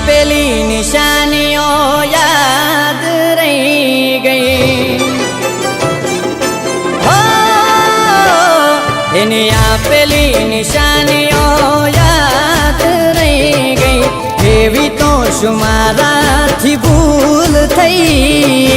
આપેલી નિશાનીઓ યાદ રહી ગઈ. હો, એની આપેલી નિશાનીઓ યાદ રહી ગઈ. એવી તો શું મારાથી ભૂલ થઈ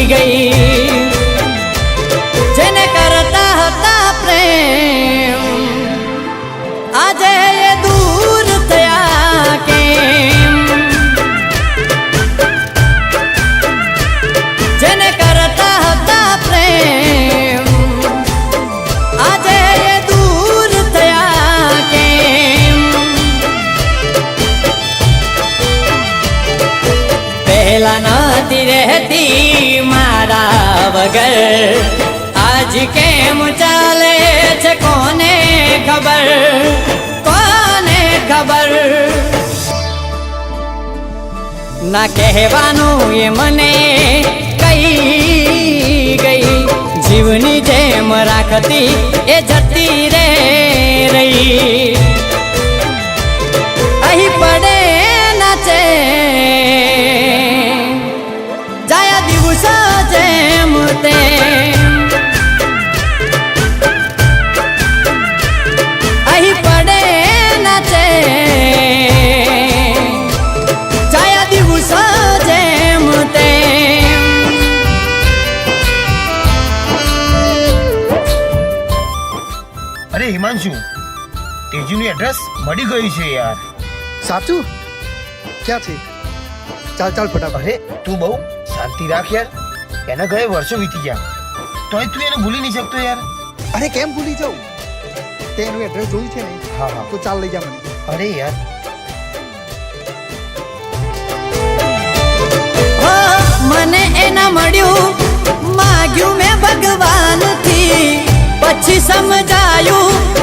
પહેલા નહોતી રહેતી મારા વગર આજ કેમ ચાલે છે કોને ખબર કોને ખબર ના કહેવાનું એ મને કઈ ગઈ જીવની જેમ રાખતી એ જતી રે રહી અહીં પડે અરે તેજુની એડ્રેસ મળી ગયું છે યાર. સાચું? ક્યાં છે? ચાલ ચાલ ફટાફટ. અરે તું બહુ શાંતિ રાખ યાર. એના ઘરે વર્ષો વીતી ગયા. તોય તું એને ભૂલી નહીં શકતો યાર. અરે કેમ ભૂલી જાઉં? તે એનું એડ્રેસ જોયું છે ને? હા હા. તો ચાલ લઈ જા મને. અરે યાર. હો, મને એના મળ્યું. માગ્યું મેં ભગવાનથી. પછી સમજાયું.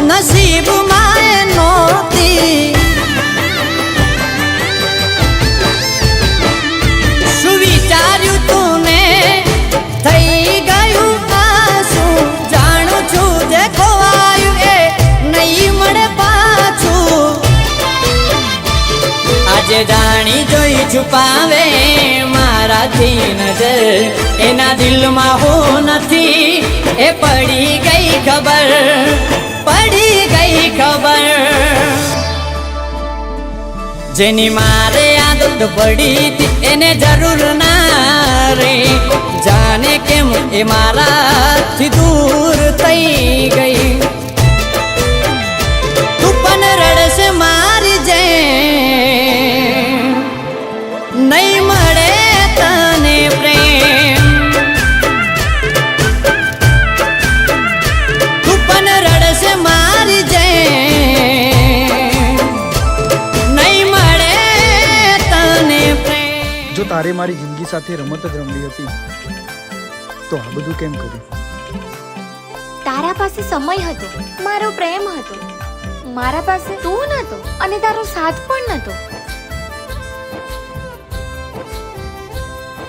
છુપાવે મારાથી નજર. એના દિલમાં હું નથી, એ પડી ગઈ ખબર, પડી ગઈ ખબર. જેની મારે આદત પડી એને જરૂર ના રે. જાણે કેમ એ મારાથી દૂર થઈ ગઈ. તારે મારી જિંદગી સાથે રમત જ રમવી હતી. તો આ બધું કેમ કર્યું? તારા પાસે સમય હતો મારો પ્રેમ હતો. મારા પાસે તું નતો અને તારો સાથ પણ નતો.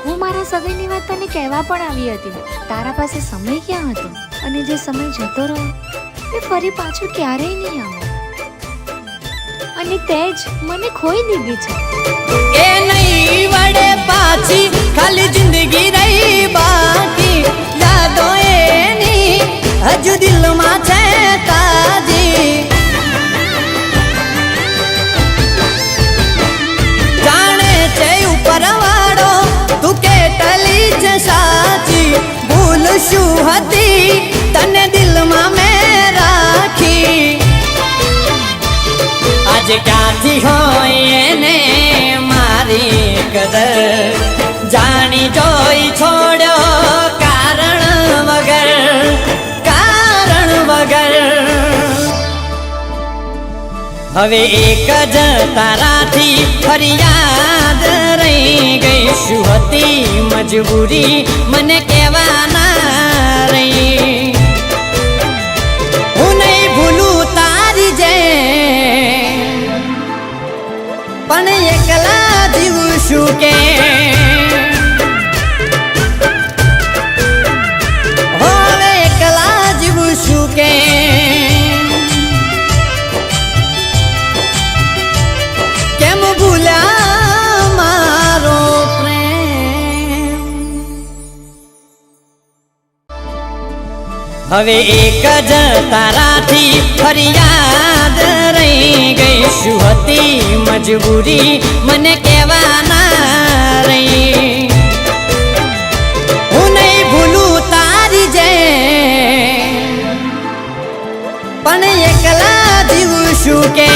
હું મારા સગાઈની વાત તને કહેવા પણ આવી હતી. તારા પાસે સમય ક્યાં હતો? અને જે સમય જતો રહ્યો એ ફરી પાછું ક્યારેય નહીં આવે. અને તે જ મને ખોઈ દીધી છે. વડે પાછી ખાલી જિંદગી રહી બાકી. યાદો હજુ દિલમાં છે તાજી. જાણે છે ઉપરવાળો, તું કેટલી છે સાચી. ભૂલ શું હતી? તને દિલમાં મેં રાખી. આજે ક્યાંથી હોય એને? મારી કદર જાણી જોઈ છોડ્યો કારણ વગર કારણ વગર. હવે એક જ તારાથી ફરિયાદ રહી ગઈ. શું હતી મજબૂરી? મને કહેવાના હવે એક જ તારાથી ફરિયાદ રહી ગઈ. શું હતી મજબૂરી? મને કહેવાના રહી. હું નહીં ભૂલું તારી જે પણ એકલા જીવું શું કે